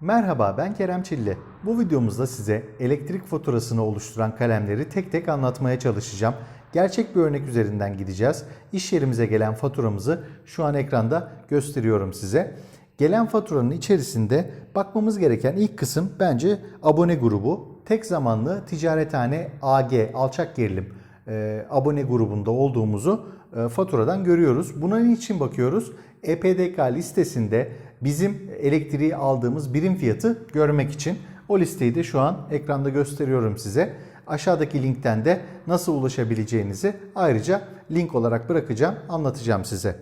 Merhaba ben Kerem Çilli. Bu videomuzda size elektrik faturasını oluşturan kalemleri tek tek anlatmaya çalışacağım. Gerçek bir örnek üzerinden gideceğiz. İş yerimize gelen faturamızı şu an ekranda gösteriyorum size. Gelen faturanın içerisinde bakmamız gereken ilk kısım bence abone grubu. Tek zamanlı ticarethane AG alçak gerilim e, abone grubunda olduğumuzu e, faturadan görüyoruz. Buna niçin bakıyoruz? EPDK listesinde bizim elektriği aldığımız birim fiyatı görmek için. O listeyi de şu an ekranda gösteriyorum size. Aşağıdaki linkten de nasıl ulaşabileceğinizi ayrıca link olarak bırakacağım, anlatacağım size.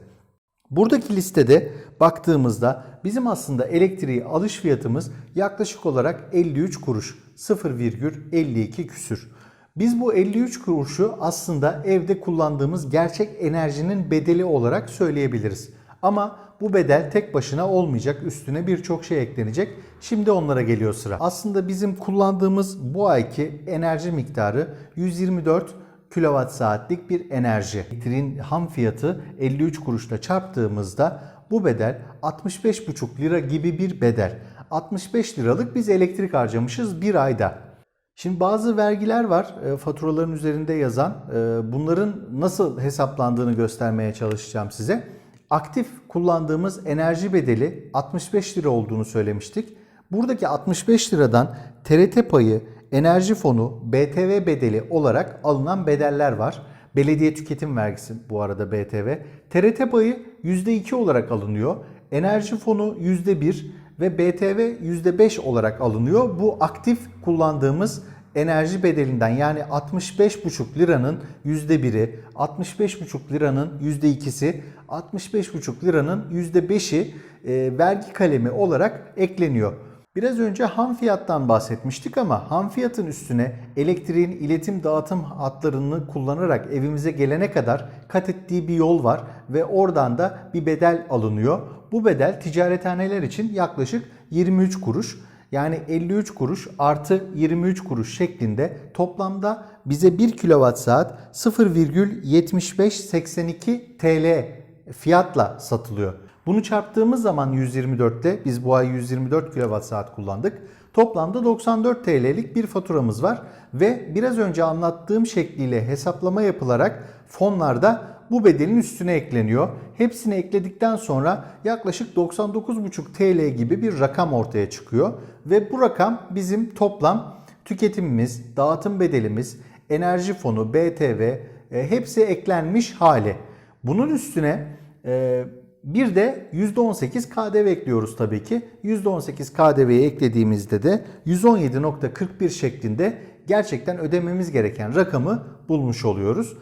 Buradaki listede baktığımızda bizim aslında elektriği alış fiyatımız yaklaşık olarak 53 kuruş 0,52 küsür. Biz bu 53 kuruşu aslında evde kullandığımız gerçek enerjinin bedeli olarak söyleyebiliriz. Ama bu bedel tek başına olmayacak. Üstüne birçok şey eklenecek. Şimdi onlara geliyor sıra. Aslında bizim kullandığımız bu ayki enerji miktarı 124 kilowatt saatlik bir enerji. Elektriğin ham fiyatı 53 kuruşla çarptığımızda bu bedel 65,5 lira gibi bir bedel. 65 liralık biz elektrik harcamışız bir ayda. Şimdi bazı vergiler var e, faturaların üzerinde yazan. E, Bunların nasıl hesaplandığını göstermeye çalışacağım size. Aktif kullandığımız enerji bedeli 65 lira olduğunu söylemiştik. Buradaki 65 liradan TRT payı, enerji fonu, BTV bedeli olarak alınan bedeller var. Belediye tüketim vergisi bu arada BTV. TRT payı %2 olarak alınıyor. Enerji fonu %1 ve BTV %5 olarak alınıyor. Bu aktif kullandığımız enerji bedelinden yani 65,5 liranın %1'i, 65,5 liranın %2'si, 65,5 liranın %5'i e, vergi kalemi olarak ekleniyor. Biraz önce ham fiyattan bahsetmiştik ama ham fiyatın üstüne elektriğin iletim dağıtım hatlarını kullanarak evimize gelene kadar kat ettiği bir yol var ve oradan da bir bedel alınıyor. Bu bedel ticarethaneler için yaklaşık 23 kuruş. Yani 53 kuruş artı 23 kuruş şeklinde toplamda bize 1 kilowatt saat 0,7582 TL fiyatla satılıyor. Bunu çarptığımız zaman 124'te biz bu ay 124 kilowatt saat kullandık. Toplamda 94 TL'lik bir faturamız var ve biraz önce anlattığım şekliyle hesaplama yapılarak fonlarda bu bedelin üstüne ekleniyor. Hepsini ekledikten sonra yaklaşık 99,5 TL gibi bir rakam ortaya çıkıyor ve bu rakam bizim toplam tüketimimiz, dağıtım bedelimiz, enerji fonu, BTV e, hepsi eklenmiş hali. Bunun üstüne e, bir de %18 KDV ekliyoruz tabii ki. %18 KDV'yi eklediğimizde de 117.41 şeklinde gerçekten ödememiz gereken rakamı bulmuş oluyoruz.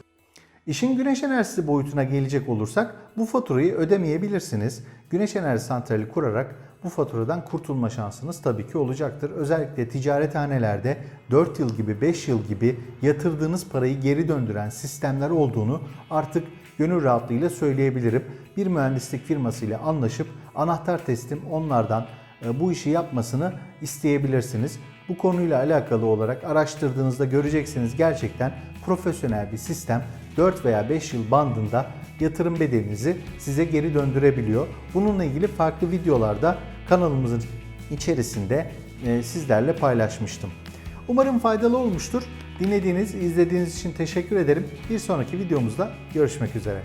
İşin güneş enerjisi boyutuna gelecek olursak bu faturayı ödemeyebilirsiniz. Güneş enerji santrali kurarak bu faturadan kurtulma şansınız tabii ki olacaktır. Özellikle ticarethanelerde 4 yıl gibi 5 yıl gibi yatırdığınız parayı geri döndüren sistemler olduğunu artık gönül rahatlığıyla söyleyebilirim. Bir mühendislik firmasıyla anlaşıp anahtar teslim onlardan e, bu işi yapmasını isteyebilirsiniz. Bu konuyla alakalı olarak araştırdığınızda göreceksiniz gerçekten profesyonel bir sistem 4 veya 5 yıl bandında yatırım bedelinizi size geri döndürebiliyor. Bununla ilgili farklı videolarda kanalımızın içerisinde e, sizlerle paylaşmıştım. Umarım faydalı olmuştur. Dinlediğiniz, izlediğiniz için teşekkür ederim. Bir sonraki videomuzda görüşmek üzere.